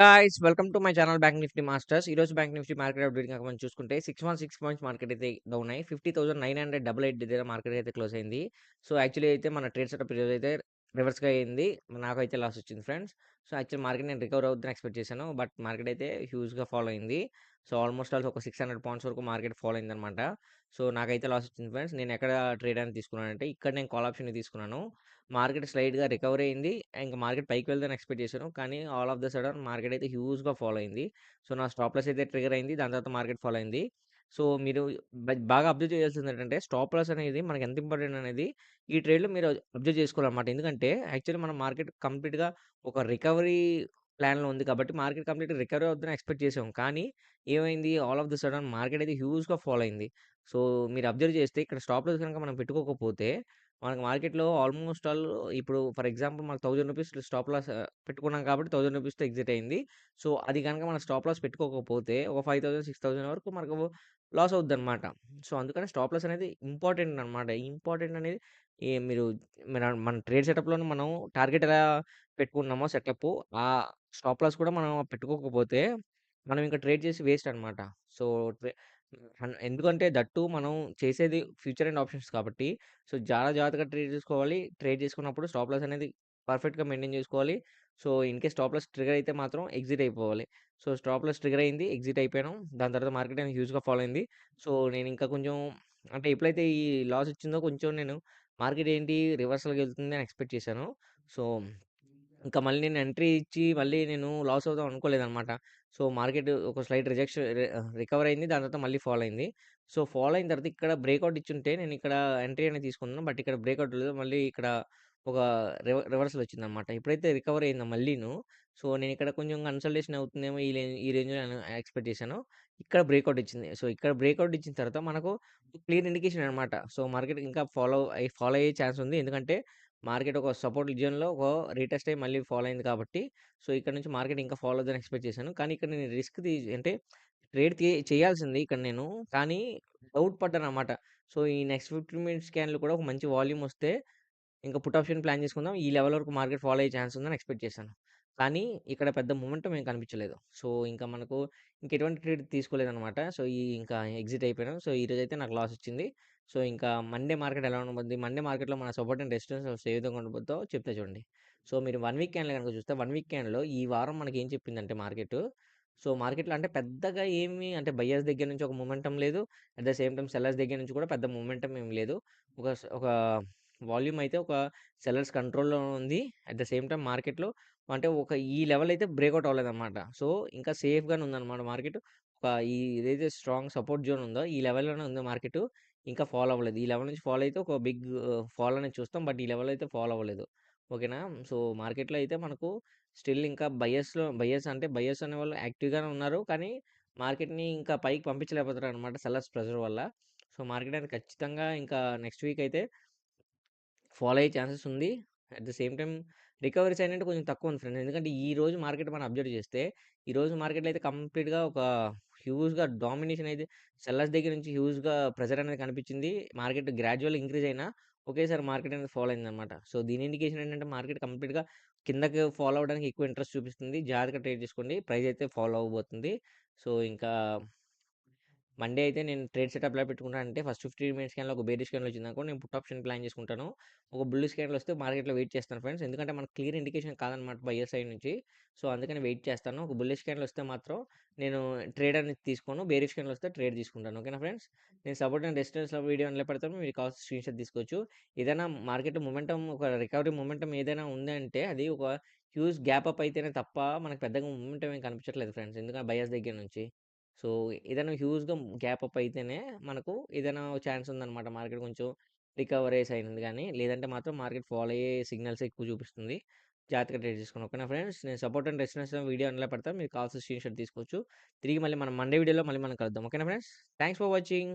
Guys welcome to my channel bank Nifty masters ఈ రోజు bank Nifty market update కనుక మనం చూసుకుంటే six one six points market అయితే డౌన్ అయ్యి fifty thousand nine hundred double eight దగ్గర మార్కెట్ అయితే క్లోజ్ అయింది. సో యాక్చువల్లీ అయితే మన ట్రేడ్ సెటప్ ఈరోజు అయితే రివర్స్గా అయింది. నాకైతే లాస్ వచ్చింది ఫ్రెండ్స్. సో యాక్చువల్ మార్కెట్ నేను రికవర్ అవుతుందని ఎక్స్పెక్ట్ చేశాను. బట్ మార్కెట్ అయితే హ్యూజ్గా ఫాలో అయింది. సో ఆల్మోస్ట్ ఆల్సో ఒక సిక్స్ హండ్రెడ్ పాయింట్స్ వరకు మార్కెట్ ఫాలో అయింది అనమాట సో నాకైతే లాస్ వచ్చింది ఫ్రెండ్స్. నేను ఎక్కడ ట్రేడ్ అని తీసుకున్నానంటే ఇక్కడ నేను కాల్ ఆప్షన్ తీసుకున్నాను. మార్కెట్ స్లైడ్గా రికవర్ అయింది. ఇంకా మార్కెట్ పైకి వెళ్తాను ఎక్స్పెక్ట్ చేశాను. కానీ all of the sudden market అయితే హ్యూజ్గా ఫాలో అయింది. సో నా స్టాప్ లాస్ అయితే ట్రిగర్ అయింది. దాని తర్వాత మార్కెట్ ఫాలో అయింది. సో మీరు బ- బాగా అబ్జర్వ్ చేయాల్సింది ఏంటంటే స్టాప్ లాస్ అనేది మనకి ఎంత ఇంపార్టెంట్ అనేది ఈ ట్రేడ్లో మీరు అబ్జర్వ్ చేసుకోవాలన్నమాట. ఎందుకంటే యాక్చువల్లీ మన మార్కెట్ కంప్లీట్గా ఒక రికవరీ ప్లాన్లో ఉంది కాబట్టి మార్కెట్ కంప్లీట్ రికవరీ అవుతుందని ఎక్స్పెక్ట్ చేసాం. కానీ ఏమైంది? All of the sudden market అయితే హ్యూజ్గా ఫాలో అయింది. సో మీరు అబ్జర్వ్ చేస్తే ఇక్కడ స్టాప్ లాస్ కనుక మనం పెట్టుకోకపోతే మనకు మార్కెట్‌లో ఆల్మోస్ట్ ఆల్ ఇప్పుడు ఫర్ ఎగ్జాంపుల్ మనకు థౌజండ్ రూపీస్ స్టాప్ లాస్ పెట్టుకున్నాం కాబట్టి థౌజండ్ రూపీస్తో ఎగ్జిట్ అయింది. సో, అది కనుక మనం స్టాప్ లాస్ పెట్టుకోకపోతే ఒక 5000, 6000 వరకు మనకు లాస్ అవుద్దనమాట. సో, అందుకని స్టాప్ లాస్ అనేది ఇంపార్టెంట్ అనమాట. ఇంపార్టెంట్ అనేది మీరు మన మన ట్రేడ్ సెటప్‌లోనే మనం టార్గెట్ ఎలా పెట్టుకున్నామో సెటప్ ఆ స్టాప్ లాస్ కూడా మనం పెట్టుకోకపోతే మనం ఇంకా ట్రేడ్ చేసి వేస్ట్ అనమాట. సో, అన్ ఎందుకంటే దట్ టూ మనం చేసేది ఫ్యూచర్ అండ్ ఆప్షన్స్ కాబట్టి సో, చాలా జాగ్రత్తగా ట్రేడ్ చేసుకోవాలి. ట్రేడ్ చేసుకున్నప్పుడు స్టాప్ లాస్ అనేది పర్ఫెక్ట్‌గా మెయింటైన్ చేసుకోవాలి. So, in case stop loss trigger అయితే మాత్రం ఎగ్జిట్ అయిపోవాలి. సో, స్టాప్ లాస్ ట్రిగర్ అయింది. ఎగ్జిట్ అయిపోయాను. దాని తర్వాత మార్కెట్ అనేది హ్యూజ్‌గా ఫాలో అయింది. సో, నేను ఇంకా కొంచెం అంటే ఎప్పుడైతే ఈ లాస్ వచ్చిందో కొంచెం నేను మార్కెట్ ఏంటి రివర్సల్కి వెళ్తుంది అని ఎక్స్‌పెక్ట్ చేశాను. సో, ఇంకా మళ్ళీ నేను ఎంట్రీ ఇచ్చి మళ్ళీ నేను లాస్ అవుదాం అనుకోలేదనమాట. సో, మార్కెట్ ఒక స్లైట్ రిజెక్షన్ రి రికవర్ అయింది. దాని తర్వాత మళ్ళీ ఫాల్ అయింది. సో, ఫాల్ అయిన తర్వాత ఇక్కడ బ్రేక్అవుట్ ఇచ్చుంటే నేను ఇక్కడ ఎంట్రీ అనేది తీసుకున్నాను. బట్ ఇక్కడ బ్రేక్అవుట్ లేదు. మళ్ళీ ఇక్కడ ఒక రివ రివర్సల్ వచ్చిందనమాట. ఎప్పుడైతే రికవర్ అయిందో మళ్ళీను, సో, నేను ఇక్కడ కొంచెం కన్సల్టేషన్ అవుతుందేమో ఈ ఈ రేంజ్‌లో నేను ఎక్స్‌పెక్ట్ చేశాను. ఇక్కడ బ్రేక్అవుట్ ఇచ్చింది. సో, ఇక్కడ బ్రేక్అవుట్ ఇచ్చిన తర్వాత మనకు క్లియర్ ఇండికేషన్ అనమాట. సో, మార్కెట్ ఇంకా ఫాలో అయ్యి ఫాలో అయ్యే ఛాన్స్ ఉంది. ఎందుకంటే మార్కెట్ ఒక సపోర్ట్ జోన్‌లో ఒక రీటెస్ట్ అయ్యి మళ్ళీ ఫాలో అయింది కాబట్టి, సో, ఇక్కడ నుంచి మార్కెట్ ఇంకా ఫాలో అవుతుందని ఎక్స్‌పెక్ట్ చేశాను. కానీ ఇక్కడ నేను రిస్క్ తీ అంటే ట్రేడ్ తీ చేయాల్సింది ఇక్కడ నేను. కానీ డౌట్ పడ్డాను అన్నమాట సో, ఈ నెక్స్ట్ 15 మినిట్స్ స్కాన్‌లో కూడా ఒక మంచి వాల్యూమ్ వస్తే ఇంకా పుట్ ఆప్షన్ ప్లాన్ చేసుకుందాం. ఈ లెవెల్ వరకు మార్కెట్ ఫాలో అయ్యే ఛాన్స్ ఉందని ఎక్స్‌పెక్ట్ చేశాను. కానీ ఇక్కడ పెద్ద మొమెంటం ఏం కనిపించలేదు. సో, ఇంకా మనకు ఇంక ఎటువంటి ట్రేడ్ తీసుకోలేదనమాట. సో, ఈ ఇంకా ఎగ్జిట్ అయిపోయాను. సో, ఈరోజైతే నాకు లాస్ వచ్చింది. సో, ఇంకా మండే మార్కెట్ ఎలా ఉండబోద్ది? మండే మార్కెట్‌లో మన సపోర్ట్ అండ్ రెసిస్టెన్స్ ఏ విధంగా ఉండబోద్దో చెప్తా చూడండి. సో, మీరు 1 వీక్ క్యాండిల్ గనుక చూస్తే 1 వీక్ క్యాండిల్‌లో ఈ వారం మనకేం చెప్పిందంటే మార్కెటు, సో, మార్కెట్‌లో అంటే పెద్దగా ఏమి అంటే బయర్స్ దగ్గర నుంచి ఒక మొమెంటం లేదు. At the same time sellers దగ్గర నుంచి కూడా పెద్ద మొమెంటం ఏమి లేదు. ఒక స్ ఒక వాల్యూమ్ అయితే ఒక సెల్లర్స్ కంట్రోల్‌లో ఉంది. అట్ ద సేమ్ టైం మార్కెట్‌లో అంటే ఒక ఈ లెవెల్ అయితే బ్రేక్‌ఔట్ అవ్వలేదన్నమాట సో, ఇంకా సేఫ్‌గానే ఉందన్నమాట మార్కెట్. ఒక ఈ ఏదైతే స్ట్రాంగ్ సపోర్ట్ జోన్ ఉందో ఈ లెవెల్‌లోనే ఉంది మార్కెట్ ఇంకా ఫాలో అవ్వలేదు. ఈ లెవెల్ నుంచి ఫాలో అయితే ఒక బిగ్ ఫాల్ అనేది చూస్తాం. బట్ ఈ లెవెల్ అయితే ఫాలో అవ్వలేదు. ఓకేనా? సో, మార్కెట్‌లో అయితే మనకు స్టిల్ ఇంకా బయర్స్‌లో బయస్ అంటే బయర్స్ అనేవాళ్ళు యాక్టివ్‌గానే ఉన్నారు. కానీ మార్కెట్‌ని ఇంకా పైకి పంపించలేకపోతున్నారనమాట సెల్లర్స్ ప్రెషర్ వల్ల. సో, మార్కెట్ అనేది ఖచ్చితంగా ఇంకా నెక్స్ట్ వీక్ అయితే ఫాలో అయ్యే ఛాన్సెస్ ఉంది. At the same time recoveries అయినట్టు కొంచెం తక్కువ ఉంది ఫ్రెండ్స్. ఎందుకంటే ఈ రోజు మార్కెట్ మనం అబ్జర్వ్ చేస్తే, ఈ రోజు మార్కెట్‌లో అయితే కంప్లీట్‌గా ఒక హ్యూజ్‌గా డామినేషన్ అయితే సెల్లర్స్ దగ్గర నుంచి హ్యూజ్‌గా ప్రెజర్ అనేది కనిపించింది. మార్కెట్ గ్రాడ్యువల్ ఇంక్రీజ్ అయినా ఒకేసారి మార్కెట్ అనేది ఫాలో అయిందనమాట. సో, దీని ఇండికేషన్ ఏంటంటే మార్కెట్ కంప్లీట్‌గా కిందకి ఫాలో అవ్వడానికి ఎక్కువ ఇంట్రెస్ట్ చూపిస్తుంది. జాగ్రత్తగా ట్రేడ్ చేసుకోండి. ప్రైస్ అయితే ఫాలో అవ్వబోతుంది. సో, ఇంకా మండే అయితే నేను ట్రేడ్ సెటప్ ఎలా పెట్టుకుంటానంటే ఫస్ట్ 15 మినిట్స్ స్కాన్‌లో ఒక బేరిష్ క్యాండిల్ వచ్చిందనుకో నేను పుట్ ఆప్షన్ ప్లాన్ చేసుకుంటాను. ఒక బుల్లిష్ స్కాన్లో వస్తే మార్కెట్‌లో వెయిట్ చేస్తాను ఫ్రెండ్స్. ఎందుకంటే మనకు క్లియర్ ఇండికేషన్ కాదనమాట బయర్ సైడ్ నుంచి. సో, అందుకని వెయిట్ చేస్తాను. ఒక బుల్లిష్ స్కాన్లో వస్తే మాత్రం నేను ట్రేడ్ అనేది తీసుకోను. బేరిష్ స్కాన్లో వస్తే ట్రేడ్ తీసుకుంటాను. ఓకేనా ఫ్రెండ్స్? నేను సపోర్ట్ అండ్ రెసిస్టెన్స్ వీడియో అందులో పెడతాను. మీరు కావాల్సిన స్క్రీన్‌షాట్ తీసుకోవచ్చు. ఏదైనా మార్కెట్ మొమెంటం ఒక రికవరీ మొమెంటం ఏదైనా ఉందంటే అది ఒక హ్యూజ్ గ్యాప్ అప్ అయితేనే తప్ప మనకు పెద్దగా మూమెంట్ ఏం కనిపించట్లేదు ఫ్రెండ్స్. ఎందుకంటే బయర్స్ దగ్గర నుంచి. సో, ఏదైనా హ్యూజ్‌గా గ్యాప్ అప్ అయితేనే మనకు ఏదైనా ఛాన్స్ ఉందనమాట. మార్కెట్ కొంచెం రికవరీస్ అయినది గానీ, లేదంటే మాత్రం మార్కెట్ ఫాలో అయ్యే సిగ్నల్స్ ఎక్కువ చూపిస్తుంది. జాగ్రత్తగా ట్రేడ్ చేసుకోండి. ఓకేనా ఫ్రెండ్స్? నేను సపోర్ట్ అండ్ రెసిస్టెన్స్ వీడియో అందులో పెడతాను. మీకు కావాల్సిన స్క్రీన్‌షాట్ తీసుకోవచ్చు. తిరిగి మళ్ళీ మనం మండే వీడియోలో మళ్ళీ మనం కలుద్దాం. ఓకేనా ఫ్రెండ్స్? Thanks for watching.